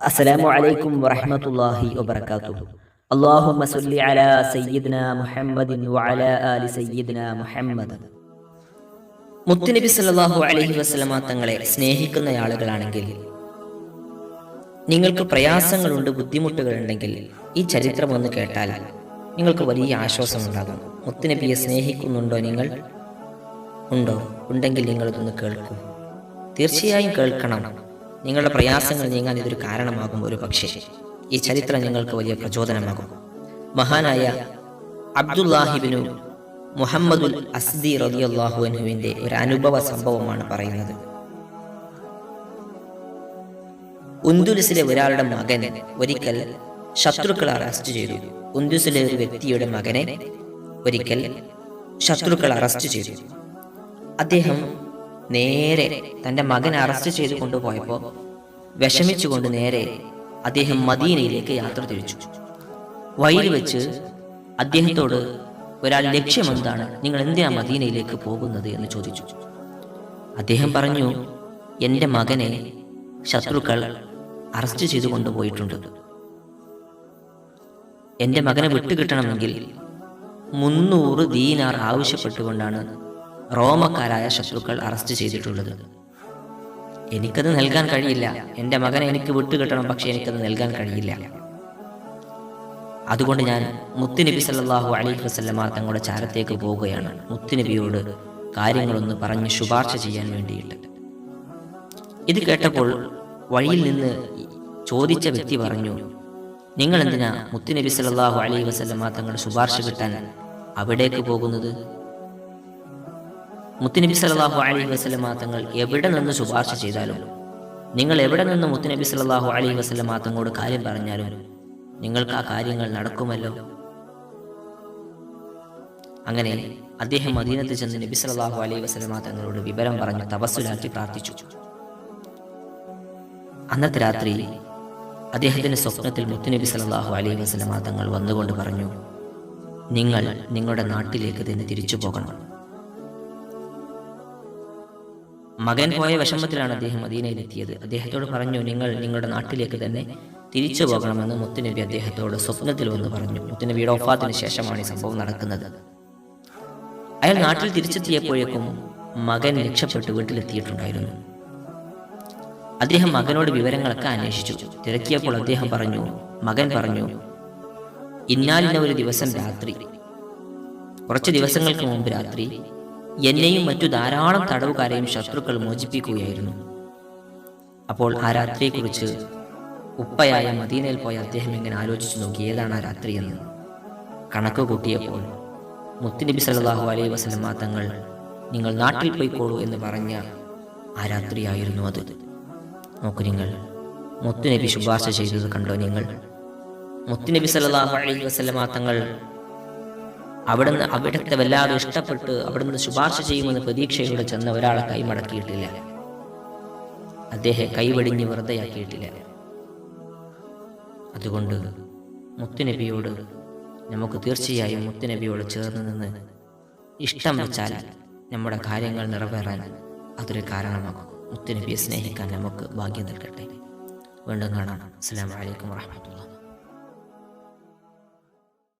അസ്സലാമു അലൈക്കും വറഹ്മത്തുള്ളാഹി വബറകാതുഹു. അല്ലാഹുമ്മ സല്ലി അലാ സയ്യിദ്ന മുഹമ്മദിൻ വഅലാ ആലി സയ്യിദ്ന മുഹമ്മദ്. മുത്തുനബി സല്ലല്ലാഹു അലൈഹി വസല്ലമ തങ്ങളെ സ്നേഹിക്കുന്ന ആളുകളാണെങ്കിൽ നിങ്ങൾക്ക് പ്രയാസങ്ങളുണ്ട് ബുദ്ധിമുട്ടുകളുണ്ടെങ്കിൽ ഈ ചരിത്രം ഒന്ന് കേട്ടാൽ നിങ്ങൾക്ക് വലിയ ആശ്വാസം ഉണ്ടാകും മുത്തുനബിയെ സ്നേഹിക്കുന്നുണ്ടോ നിങ്ങൾ? ഉണ്ടോ? ഉണ്ടെങ്കിൽ നിങ്ങൾ ഇതൊന്ന് കേൾക്കും. തീർച്ചയായും കേൾക്കണം. നിങ്ങളുടെ പ്രയാസങ്ങൾ നീങ്ങാൻ ഇതൊരു കാരണമാകും ഒരു പക്ഷേ. ഈ ചരിത്രം നിങ്ങൾക്ക് വലിയ പ്രചോദനമാകും. മഹാനായ അബ്ദുല്ലാഹിബിനു മുഹമ്മദുൽ അസ്ദി അൻഹുവിന്റെ ഒരു അനുഭവ സംഭവമാണ് പറയുന്നത്. ഉന്തുലിസിലെ ഒരാളുടെ മകൻ ഒരിക്കൽ ശത്രുക്കൾ അറസ്റ്റ് ചെയ്തു. ഉന്ദുസിലെ ഒരു വ്യക്തിയുടെ മകനെ ഒരിക്കൽ ശത്രുക്കൾ അറസ്റ്റ് ചെയ്തു. അദ്ദേഹം നേരെ തന്റെ മകൻ അറസ്റ്റ് ചെയ്ത് കൊണ്ടുപോയപ്പോൾ വിഷമിച്ചുകൊണ്ട് നേരെ അദ്ദേഹം മദീനയിലേക്ക് യാത്ര തിരിച്ചു. വഴിയിൽ വെച്ച് അദ്ദേഹത്തോട് ഒരാൾ ലക്ഷ്യം എന്താണ്? നിങ്ങൾ എന്തിനാ മദീനയിലേക്ക് പോകുന്നത്? എന്ന് ചോദിച്ചു. അദ്ദേഹം പറഞ്ഞു എന്റെ മകനെ ശത്രുക്കൾ അറസ്റ്റ് ചെയ്തു കൊണ്ടുപോയിട്ടുണ്ട്. എന്റെ മകനെ വിട്ടുകിട്ടണമെങ്കിൽ മുന്നൂറ് ദീനാർ ആവശ്യപ്പെട്ടുകൊണ്ടാണ് റോമക്കാരായ ശത്രുക്കൾ അറസ്റ്റ് ചെയ്തിട്ടുള്ളത്. എനിക്കത് നൽകാൻ കഴിയില്ല. എന്റെ മകനെ എനിക്ക് വിട്ടുകിട്ടണം പക്ഷെ എനിക്കത് നൽകാൻ കഴിയില്ല. അതുകൊണ്ട് ഞാൻ മുത്തുനബി സല്ലല്ലാഹു അലൈഹി വസല്ലമ തങ്ങളുടെ ചാരത്തേക്ക് പോവുകയാണ്. മുത്തുനബിയോട് കാര്യങ്ങളൊന്ന് പറഞ്ഞ് ശുപാർശ ചെയ്യാൻ വേണ്ടിയിട്ട്. ഇത് കേട്ടപ്പോൾ വഴിയിൽ നിന്ന് ചോദിച്ച വ്യക്തി പറഞ്ഞു നിങ്ങൾ എന്തിനാ മുത്തുനബി സല്ലല്ലാഹു അലൈഹി വസല്ലമ തങ്ങളുടെ ശുപാർശ കിട്ടാൻ അവിടേക്ക് പോകുന്നത്? മുത്തുനബി സല്ലല്ലാഹു അലൈഹി വസല്ലമ തങ്ങൾ എവിടെ നിന്ന് ശുപാർശ ചെയ്താലും നിങ്ങൾ എവിടെ നിന്ന് മുത്തുനബി സല്ലല്ലാഹു അലൈഹി വസല്ലമ തങ്ങളോട് കാര്യം പറഞ്ഞാലും നിങ്ങൾക്ക് ആ കാര്യങ്ങൾ നടക്കുമല്ലോ. അങ്ങനെ അദ്ദേഹം അധീനത്തിൽ ചെന്ന് നബി സല്ലല്ലാഹു അലൈഹി വസല്ലമ തങ്ങളോട് വിവരം പറഞ്ഞു തപസ്സുലാക്കി പ്രാർത്ഥിച്ചു. അന്നത്തെ രാത്രി അദ്ദേഹത്തിന്റെ സ്വപ്നത്തിൽ മുത്തുനബി സല്ലല്ലാഹു അലൈഹി വസല്ലമ തങ്ങൾ വന്നുകൊണ്ട് പറഞ്ഞു നിങ്ങൾ നിങ്ങളുടെ നാട്ടിലേക്ക് തന്നെ തിരിച്ചു പോകണം. മകൻ പോയ വിഷമത്തിലാണ് അദ്ദേഹം മദീനയിലെത്തിയത് അദ്ദേഹത്തോട് പറഞ്ഞു നിങ്ങൾ നിങ്ങളുടെ നാട്ടിലേക്ക് തന്നെ തിരിച്ചു പോകണമെന്ന് മുത്തുനബി അദ്ദേഹത്തോട് സ്വപ്നത്തിൽ വന്ന് പറഞ്ഞു. മുത്തുനബിയുടെ ഒഫാത്തിന് ശേഷമാണ് ഈ സംഭവം നടക്കുന്നത്. അയാൾ നാട്ടിൽ തിരിച്ചെത്തിയപ്പോഴേക്കും മകൻ രക്ഷപ്പെട്ട് വീട്ടിലെത്തിയിട്ടുണ്ടായിരുന്നു. അദ്ദേഹം മകനോട് വിവരങ്ങളൊക്കെ അന്വേഷിച്ചു. തിരക്കിയപ്പോൾ അദ്ദേഹം പറഞ്ഞു മകൻ പറഞ്ഞു ഇന്നാലിന്ന ഒരു ദിവസം രാത്രി. കുറച്ച് ദിവസങ്ങൾക്ക് മുമ്പ് രാത്രി എന്നെയും മറ്റു ധാരാളം തടവുകാരെയും ശത്രുക്കൾ മോചിപ്പിക്കുകയായിരുന്നു. അപ്പോൾ ആ രാത്രിയെക്കുറിച്ച് ഉപ്പയായ മദീനയിൽ പോയ അദ്ദേഹം ഇങ്ങനെ ആലോചിച്ചു നോക്കി ഏതാണ് ആ രാത്രി എന്ന്. കണക്ക് കൂട്ടിയപ്പോൾ മുത്തുനബി സല്ലല്ലാഹു അലൈ വസല്ലമ തങ്ങൾ നിങ്ങൾ നാട്ടിൽ പോയിക്കോളൂ എന്ന് പറഞ്ഞ ആ രാത്രിയായിരുന്നു അത്. നോക്കൂ നിങ്ങൾ മുത്തുനബി ശുപാർശ ചെയ്തത് കണ്ടോ നിങ്ങൾ? മുത്തുനബി സല്ലല്ലാഹു അലൈ വസല്ലമ തങ്ങൾ അവിടുന്ന് അവിടുത്തെ വല്ലാതെ ഇഷ്ടപ്പെട്ട് അവിടുന്ന് ശുപാർശ ചെയ്യുമെന്ന് പ്രതീക്ഷയോടെ ചെന്ന ഒരാളെ കൈമടക്കിയിട്ടില്ല. അദ്ദേഹം കൈവടിഞ്ഞ് വെറുതെയാക്കിയിട്ടില്ല. അതുകൊണ്ട് മുത്തുനബിയോട് നമുക്ക് തീർച്ചയായും മുത്തുനബിയോട് ചേർന്ന് നിന്ന് ഇഷ്ടം വെച്ചാൽ നമ്മുടെ കാര്യങ്ങൾ നിറവേറാൻ അതൊരു കാരണമാകും. മുത്തുനബിയെ സ്നേഹിക്കാൻ നമുക്ക് ഭാഗ്യം നൽകട്ടെ. വീണ്ടും കാണാം. അസ്സാം വലൈക്കും വാഹമത്തുള്ള